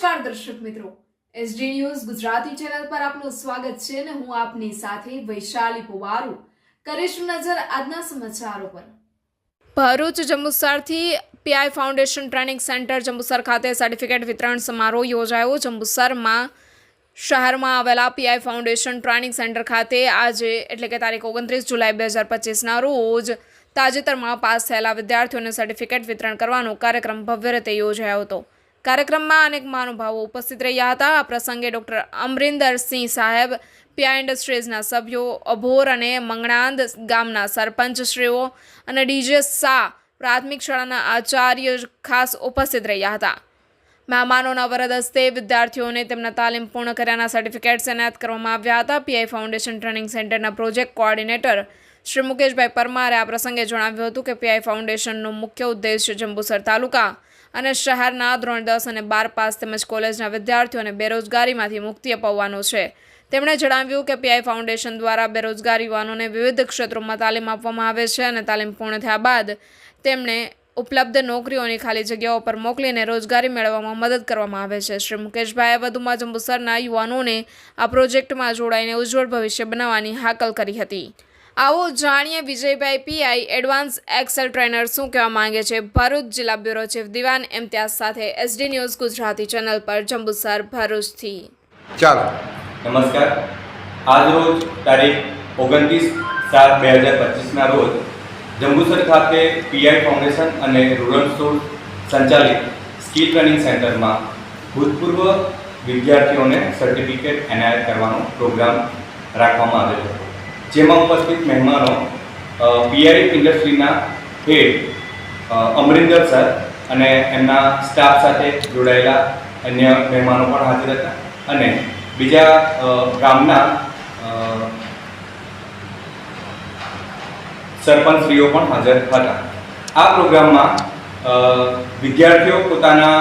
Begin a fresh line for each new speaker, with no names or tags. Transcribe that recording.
નમસ્કાર દર્શક મિત્રો. એસડી ન્યૂઝ ગુજરાતી ચેનલ પર આપનું સ્વાગત છે અને હું આપની સાથે વૈશાલી પુવારુ. કરીશું નજર આજના સમાચારો પર. Bharuch જંબુસરથી PI foundation training centre Jambusar ખાતે સર્ટિફિકેટ વિતરણ સમારોહ યોજાયો. જંબુસરમાં શહેરમાં આવેલા પીઆઈ ફાઉન્ડેશન ટ્રેનિંગ સેન્ટર ખાતે આજે, એટલે કે તારીખ ઓગણત્રીસ જુલાઈ બે હજાર પચીસના રોજ, તાજેતરમાં પાસ થયેલા વિદ્યાર્થીઓને સર્ટિફિકેટ વિતરણ કરવાનો કાર્યક્રમ ભવ્ય રીતે યોજાયો હતો. કાર્યક્રમમાં અનેક મહાનુભાવો ઉપસ્થિત રહ્યા હતા. આ પ્રસંગે ડૉક્ટર અમરિંદરસિંહ સાહેબ પીઆઈ ઇન્ડસ્ટ્રીઝના સભ્યો અભોર અને મંગણાંદ ગામના સરપંચશ્રીઓ અને ડીજે શાહ પ્રાથમિક શાળાના આચાર્ય ખાસ ઉપસ્થિત રહ્યા હતા. મહેમાનોના વરદ હસ્તે વિદ્યાર્થીઓને તેમના તાલીમ પૂર્ણ કર્યાના સર્ટિફિકેટ્સ એનાયત કરવામાં આવ્યા હતા. પીઆઈ ફાઉન્ડેશન ટ્રેનિંગ સેન્ટરના પ્રોજેક્ટ કોઓર્ડિનેટર શ્રી મુકેશભાઈ પરમારે આ પ્રસંગે જણાવ્યું હતું કે પીઆઈ ફાઉન્ડેશનનો મુખ્ય ઉદ્દેશ જંબુસર તાલુકા અને શહેરના ધોરણ દસ અને બાર પાસ તેમજ કોલેજના વિદ્યાર્થીઓને બેરોજગારીમાંથી મુક્તિ અપાવવાનો છે. તેમણે જણાવ્યું કે પીઆઈ ફાઉન્ડેશન દ્વારા બેરોજગાર યુવાનોને વિવિધ ક્ષેત્રોમાં તાલીમ આપવામાં આવે છે અને તાલીમ પૂર્ણ થયા બાદ તેમણે ઉપલબ્ધ નોકરીઓની ખાલી જગ્યાઓ પર મોકલીને રોજગારી મેળવવામાં મદદ કરવામાં આવે છે. શ્રી મુકેશભાઈએ વધુમાં જંબુસરના યુવાનોને આ પ્રોજેક્ટમાં જોડાઈને ઉજ્જવળ ભવિષ્ય બનાવવાની હાકલ કરી હતી. આવો જાણીએ Vijaybhai PI advance excel trainer શું કહેવા માંગે છે? ભરૂચ જિલ્લા બ્યુરો ચીફ દિવાન ઇમ્તિયાઝ સાથે એસડી ન્યૂઝ ગુજરાતી ચેનલ પર જંબુસર ભરૂચથી.
ચાલો.
નમસ્કાર. આજ રોજ તારીખ ઓગણત્રીસ સાત બે હજાર પચીસના રોજ જંબુસર ખાતે પીઆઈ ફાઉન્ડેશન અને રૂરલ સ્ટોર સંચાલિત સ્કિલ ટ્રેનિંગ સેન્ટરમાં ભૂતપૂર્વ વિદ્યાર્થીઓને સર્ટિફિકેટ એનાયત કરવાનો પ્રોગ્રામ રાખવામાં આવેલો હતો. જેમાં ઉપસ્થિત મહેમાનો પીઆઈ ઇન્ડસ્ટ્રીના હેડ અમરિંદર સર અને એમના સ્ટાફ સાથે જોડાયેલા અન્ય મહેમાનો પણ હાજર હતા. અને બીજા ગામના સરપંચશ્રીઓ પણ હાજર હતા. આ પ્રોગ્રામમાં વિદ્યાર્થીઓ પોતાના